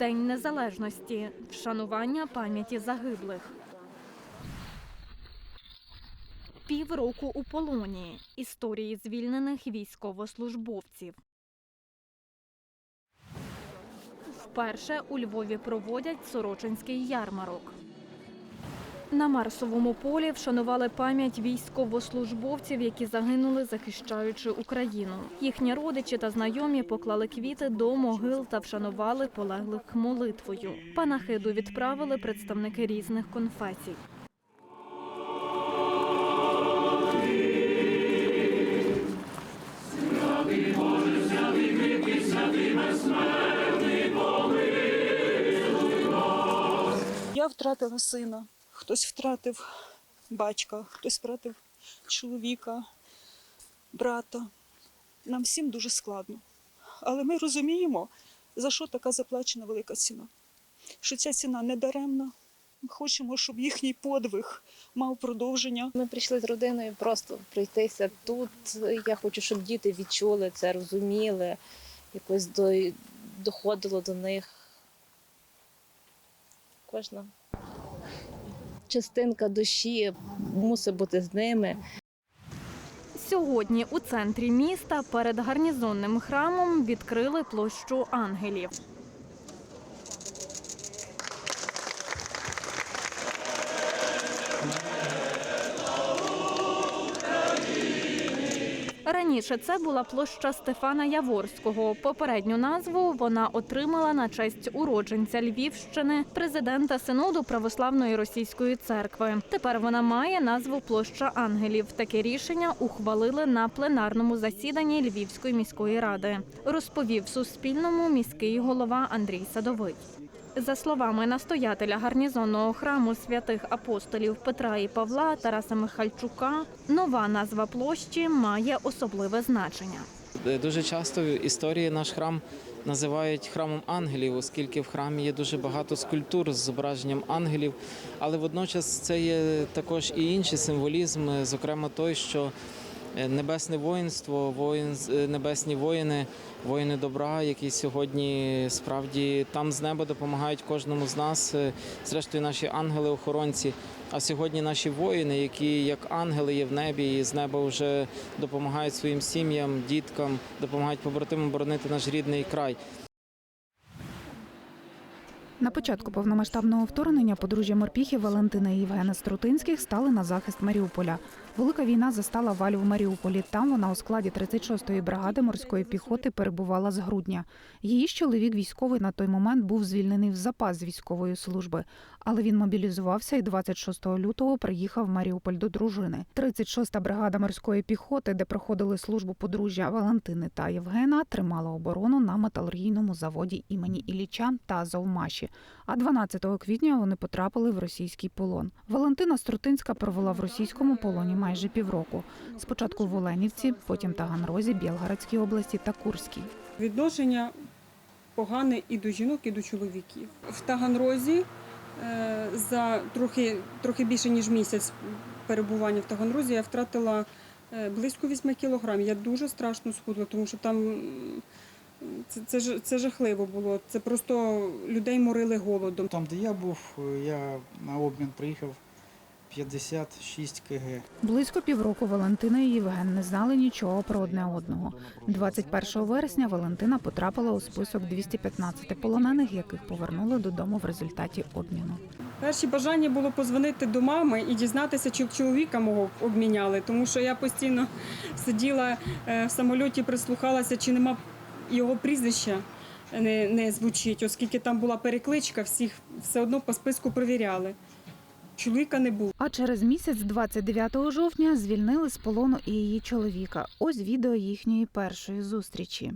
День Незалежності, вшанування пам'яті загиблих. Півроку у полоні. Історії звільнених військовослужбовців. Вперше у Львові проводять Сорочинський ярмарок. На Марсовому полі вшанували пам'ять військовослужбовців, які загинули, захищаючи Україну. Їхні родичі та знайомі поклали квіти до могил та вшанували полеглих молитвою. Панахиду відправили представники різних конфесій. Я втратила сина, хтось втратив батька, хтось втратив чоловіка, брата. Нам всім дуже складно. Але ми розуміємо, за що така заплачена велика ціна. Що ця ціна не даремна. Ми хочемо, щоб їхній подвиг мав продовження. Ми прийшли з родиною просто пройтися тут. Я хочу, щоб діти відчули це, розуміли, якось до, доходило до них. Кожна частинка душі мусить бути з ними. Сьогодні у центрі міста перед гарнізонним храмом відкрили площу ангелів. Раніше це була площа Стефана Яворського. Попередню назву вона отримала на честь уродженця Львівщини, президента синоду православної російської церкви. Тепер вона має назву Площа Ангелів. Таке рішення ухвалили на пленарному засіданні Львівської міської ради. Розповів Суспільному міський голова Андрій Садовий. За словами настоятеля гарнізонного храму святих апостолів Петра і Павла Тараса Михальчука, нова назва площі має особливе значення. Дуже часто в історії наш храм називають храмом ангелів, оскільки в храмі є дуже багато скульптур з зображенням ангелів. Але водночас це є також і інший символізм, зокрема той, що небесне воїнство, воїн, е, небесні воїни, воїни добра, які сьогодні справді там з неба допомагають кожному з нас, е, зрештою наші ангели-охоронці. А сьогодні наші воїни, які як ангели є в небі, і з неба вже допомагають своїм сім'ям, діткам, допомагають побратимам боронити наш рідний край. На початку повномасштабного вторгнення подружжя морпіхів Валентина і Євгена Струтинських стали на захист Маріуполя. Велика війна застала Валю в Маріуполі. Там вона у складі 36-ї бригади морської піхоти перебувала з грудня. Її чоловік військовий на той момент був звільнений в запас військової служби, але він мобілізувався і 26 лютого приїхав в Маріуполь до дружини. 36-та бригада морської піхоти, де проходили службу подружжя Валентини та Євгена, тримала оборону на металургійному заводі імені Ілліча та Азовмаші. А 12 квітня вони потрапили в російський полон. Валентина Струтинська провела в російському полоні майже півроку. Спочатку в Оленівці, потім Таганрозі, Білгородській області та Курській. Відношення погане і до жінок, і до чоловіків. В Таганрозі за трохи, трохи більше ніж місяць перебування в Таганрозі я втратила е, близько 8 кілограмів. Я дуже страшно схудла, тому що там це, це, це жахливо було. Це просто людей морили голодом. Там, де я був, я на обмін приїхав 56 кг. Близько півроку Валентина і Євген не знали нічого про одне одного. 21 вересня Валентина потрапила у список 215 полонених, яких повернули додому в результаті обміну. Перші бажання було позвонити до мами і дізнатися, чи чоловіка мого обміняли, тому що я постійно сиділа е, в самольоті, прислухалася, чи нема його прізвища. Не, не звучить, оскільки там була перекличка, всіх все одно по списку перевіряли. Чоловіка не було. А через місяць, 29 жовтня, звільнили з полону і її чоловіка. Ось відео їхньої першої зустрічі.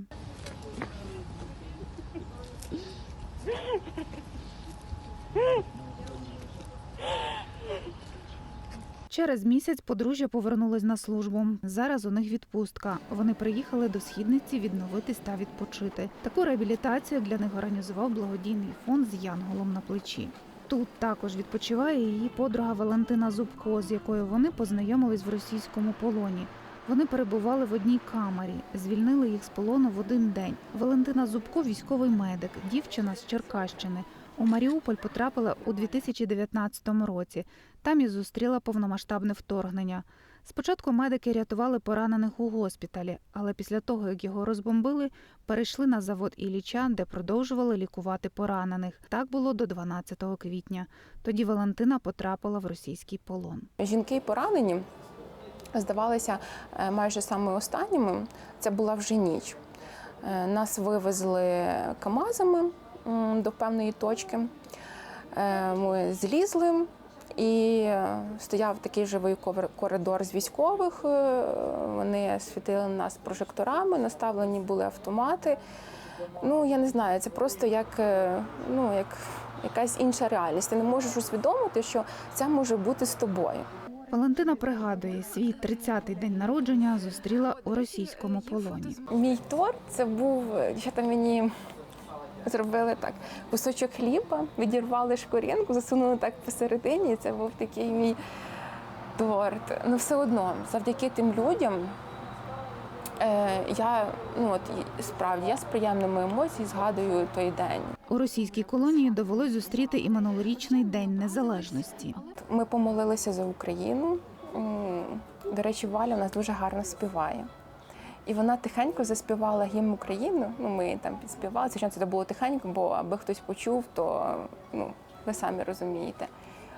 Через місяць подружжя повернулись на службу. Зараз у них відпустка. Вони приїхали до східниці відновитись та відпочити. Таку реабілітацію для них організував благодійний фонд з янголом на плечі. Тут також відпочиває її подруга Валентина Зубко, з якою вони познайомились в російському полоні. Вони перебували в одній камері, звільнили їх з полону в один день. Валентина Зубко, військовий медик, дівчина з Черкащини. У Маріуполь потрапила у 2019 році. Там і зустріла повномасштабне вторгнення. Спочатку медики рятували поранених у госпіталі, але після того, як його розбомбили, перейшли на завод Ілліча, де продовжували лікувати поранених. Так було до 12 квітня. Тоді Валентина потрапила в російський полон. Жінки поранені здавалися е, майже саме останніми. Це була вже ніч. Е, Нас вивезли КАМАЗами до певної точки. Е, Ми злізли. І е, стояв такий живий коридор з військових. е, Вони світили нас прожекторами, наставлені були автомати. Ну я не знаю, це просто як, е, ну, як якась інша реальність. Ти не можеш усвідомити, що це може бути з тобою. Валентина пригадує, свій 30-й день народження зустріла у російському полоні. Мій торт це був дівчата мені зробили так кусочок хліба, відірвали шкоринку, засунули так посередині. і Це був такий мій торт. Ну все одно, завдяки тим людям. е, Я ну от справді я з приємними емоціями згадую той день. У російській колонії довелось зустріти і минулорічний день незалежності. Ми помолилися за Україну. До речі, Валя у нас дуже гарно співає. І вона тихенько заспівала гімн України. Ну, ми там підспівали. Звичайно, це було тихенько, бо аби хтось почув, то ну, ви самі розумієте.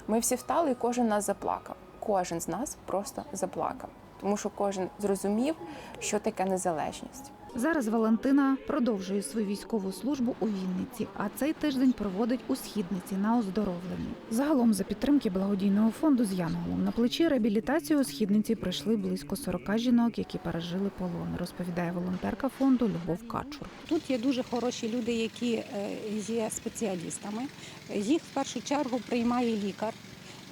Ми всі встали, і кожен нас заплакав. Кожен з нас просто заплакав, тому що кожен зрозумів, що таке незалежність. Зараз Валентина продовжує свою військову службу у Вінниці, а цей тиждень проводить у східниці на оздоровленні. Загалом, за підтримки благодійного фонду з Янголом на плечі реабілітацію у східниці пройшли близько 40 жінок, які пережили полон. Розповідає волонтерка фонду Любов Качур. Тут є дуже хороші люди, які е, є спеціалістами. Їх в першу чергу приймає лікар,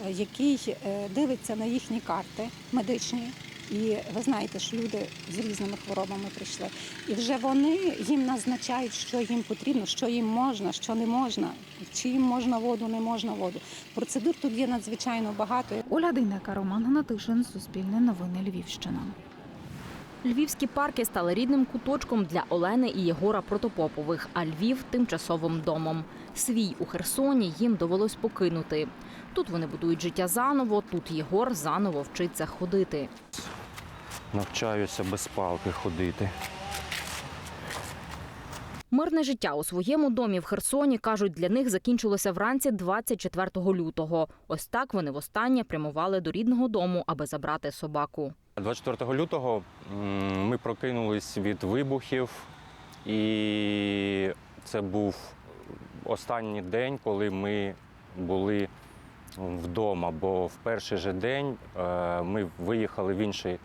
е, який е, дивиться на їхні карти медичні. І ви знаєте, що люди з різними хворобами прийшли. І вже вони їм назначають, що їм потрібно, що їм можна, що не можна, чи їм можна воду, не можна воду. Процедур тут є надзвичайно багато. Оля Дейнека, Роман Гнатишин, Суспільне новини Львівщина. Львівські парки стали рідним куточком для Олени і Єгора Протопопових, а Львів тимчасовим домом. Свій у Херсоні їм довелось покинути. Тут вони будують життя заново, тут Єгор заново вчиться ходити. Навчаюся без палки ходити. Мирне життя у своєму домі в Херсоні кажуть, для них закінчилося вранці 24 лютого. Ось так вони востаннє прямували до рідного дому, аби забрати собаку. 24 лютого ми прокинулись від вибухів, і це був останній день, коли ми були вдома. Бо в перший же день е, ми виїхали в інший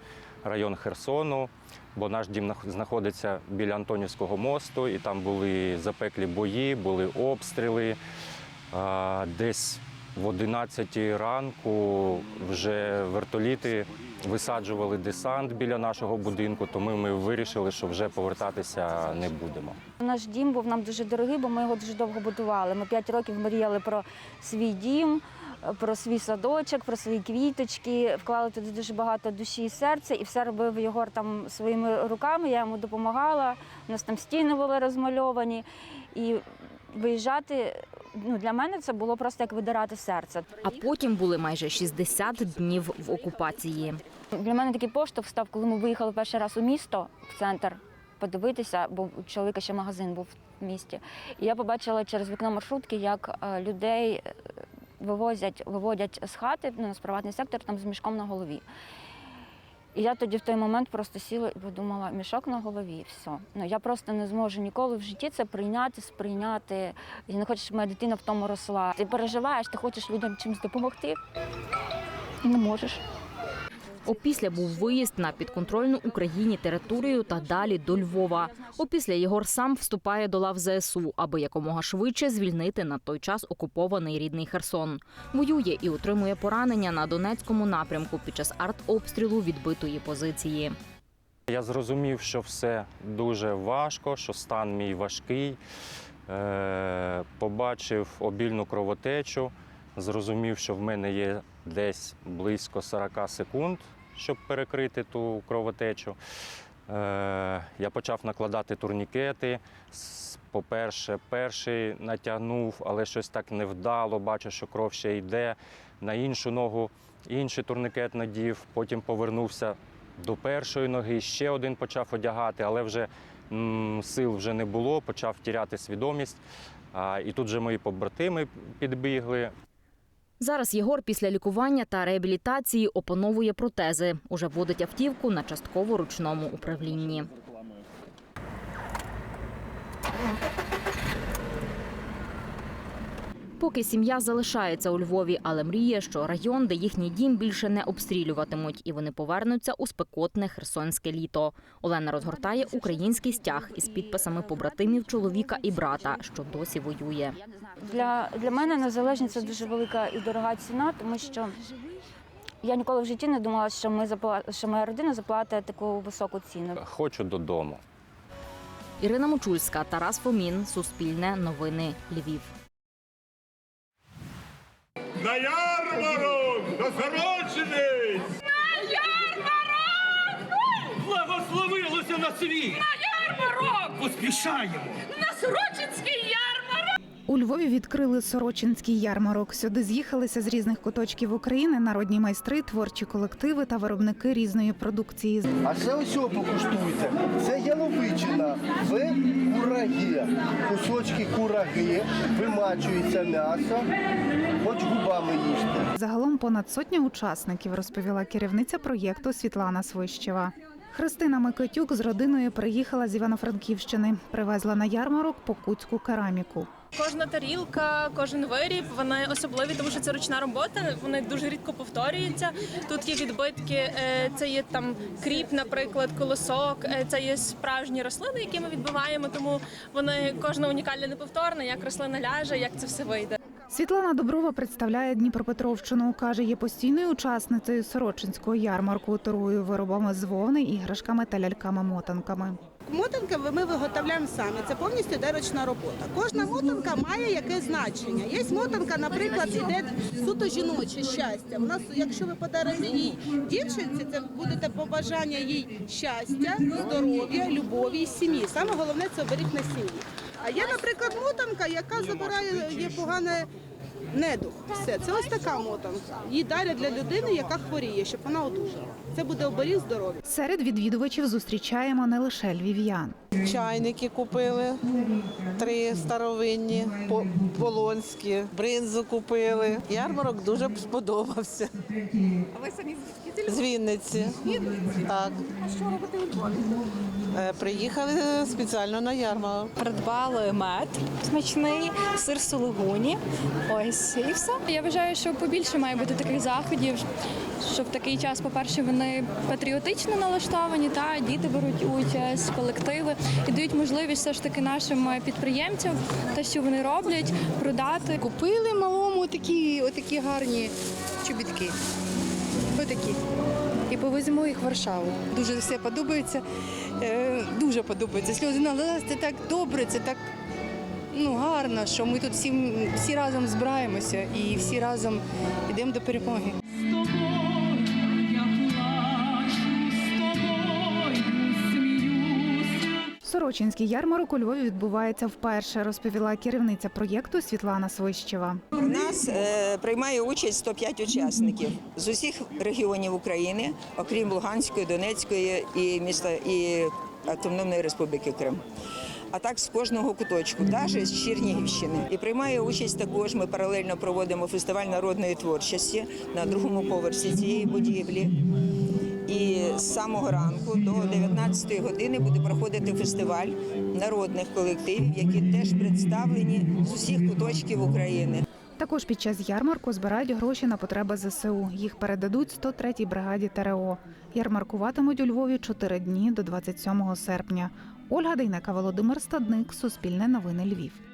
район Херсону, бо наш дім знаходиться біля Антонівського мосту, і там були запеклі бої, були обстріли. Десь в 11 ранку вже вертоліти висаджували десант біля нашого будинку, тому ми вирішили, що вже повертатися не будемо. Наш дім був нам дуже дорогий, бо ми його дуже довго будували. Ми п'ять років мріяли про свій дім, про свій садочок, про свої квіточки. Вклали туди дуже багато душі і серця, і все робив Єгор там своїми руками. Я йому допомагала. У нас там стіни були розмальовані. І виїжджати ну, для мене це було просто як видирати серце. А потім були майже 60 днів в окупації. Для мене такий поштовх став, коли ми виїхали перший раз у місто, в центр, подивитися, бо у чоловіка ще магазин був в місті. І я побачила через вікно маршрутки, як е, людей вивозять, виводять з хати ну, з приватний сектор там з мішком на голові. І я тоді в той момент просто сіла і подумала, мішок на голові, все. Ну я просто не зможу ніколи в житті це прийняти, сприйняти. Я не хочу, щоб моя дитина в тому росла. Ти переживаєш, ти хочеш людям чимось допомогти і не можеш. Опісля був виїзд на підконтрольну Україні територію та далі до Львова. Опісля Єгор сам вступає до лав ЗСУ, аби якомога швидше звільнити на той час окупований рідний Херсон. Воює і отримує поранення на Донецькому напрямку під час артобстрілу відбитої позиції. Я зрозумів, що все дуже важко, що стан мій важкий. Е, Побачив обільну кровотечу, зрозумів, що в мене є десь близько 40 секунд, щоб перекрити ту кровотечу. Е, Я почав накладати турнікети. По-перше, перший натягнув, але щось так невдало, бачу, що кров ще йде. На іншу ногу інший турнікет надів, потім повернувся до першої ноги, ще один почав одягати, але вже м, сил вже не було, почав тіряти свідомість. А, і тут же мої побратими підбігли. Зараз Єгор після лікування та реабілітації опановує протези. Уже водить автівку на частково ручному управлінні. Поки сім'я залишається у Львові, але мріє, що район, де їхній дім більше не обстрілюватимуть, і вони повернуться у спекотне херсонське літо. Олена розгортає український стяг із підписами побратимів чоловіка і брата, що досі воює. Для, для мене незалежність це дуже велика і дорога ціна, тому що я ніколи в житті не думала, що ми запла... що моя родина заплатить таку високу ціну. Хочу додому. Ірина Мочульська, Тарас Фомін, Суспільне новини, Львів. На ярмарок! До Сорочини! На ярмарок! Благословилося на світ! На ярмарок! Поспішаємо! На Сорочинський ярмарок! У Львові відкрили Сорочинський ярмарок. Сюди з'їхалися з різних куточків України народні майстри, творчі колективи та виробники різної продукції. А це ось покуштуйте. Це яловичина в курагі. Кусочки кураги, вимачується м'ясо, хоч губами їсти. Загалом понад сотня учасників, розповіла керівниця проєкту Світлана Свищева. Христина Микитюк з родиною приїхала з Івано-Франківщини. Привезла на ярмарок покутську кераміку. Кожна тарілка, кожен виріб, вони особливі, тому що це ручна робота. Вони дуже рідко повторюються. Тут є відбитки, е, це є там кріп, наприклад, колосок. е, Це є справжні рослини, які ми відбиваємо. Тому вони кожна унікальна неповторна, як рослина ляже, як це все вийде. Світлана Доброва представляє Дніпропетровщину. каже, є постійною учасницею Сорочинського ярмарку, торгує виробами з вовни, іграшками та ляльками-мотанками. Мотанки ми виготовляємо самі. Це повністю йде ручна робота. Кожна мотанка має якесь значення. Є мотанка, наприклад, іде суто жіноче щастя. У нас, якщо ви подарите їй дівчинці, це буде побажання їй щастя, здоров'я, любові і сім'ї. Саме головне це оберіг на сім'ї. А є, наприклад, мотанка, яка забирає є погане. Недух, все це ось така мотанка. Її дарять для людини, яка хворіє, щоб вона одужала. Це буде оберіг здоров'я. Серед відвідувачів зустрічаємо не лише львів'ян. Чайники купили, три старовинні, полонські, бринзу купили. Ярмарок дуже сподобався. А ви самі звідки? З Вінниці. Так. А що робите у Львові? Е, Приїхали спеціально на ярмарок. Придбали мед смачний, сир сулугуні. Ось і все. Я вважаю, що побільше має бути таких заходів, що в такий час, по-перше, вони патріотично налаштовані, та діти беруть участь, колективи і дають можливість все ж таки нашим підприємцям те, що вони роблять, продати. Купили малому такі, отакі гарні чобітки. Отакі. І повеземо їх в Варшаву. Дуже все подобається. Е, дуже подобається. Сльози на це так добре, це так ну, гарно, що ми тут всі, всі разом збираємося і всі разом йдемо до перемоги. Сорочинський ярмарок у Львові відбувається вперше, розповіла керівниця проєкту Світлана Свищева. У нас е, приймає участь 105 учасників з усіх регіонів України, окрім Луганської, Донецької і міста і Автономної Республіки Крим. А так з кожного куточку, навіть з Чернігівщини. І приймає участь також. Ми паралельно проводимо фестиваль народної творчості на другому поверсі цієї будівлі. І з самого ранку до 19 години буде проходити фестиваль народних колективів, які теж представлені з усіх куточків України. Також під час ярмарку збирають гроші на потреби ЗСУ. Їх передадуть 103-й бригаді ТРО. Ярмаркуватимуть у Львові 4 дні до 27 серпня. Ольга Дейнека, Володимир Стадник, Суспільне новини Львів.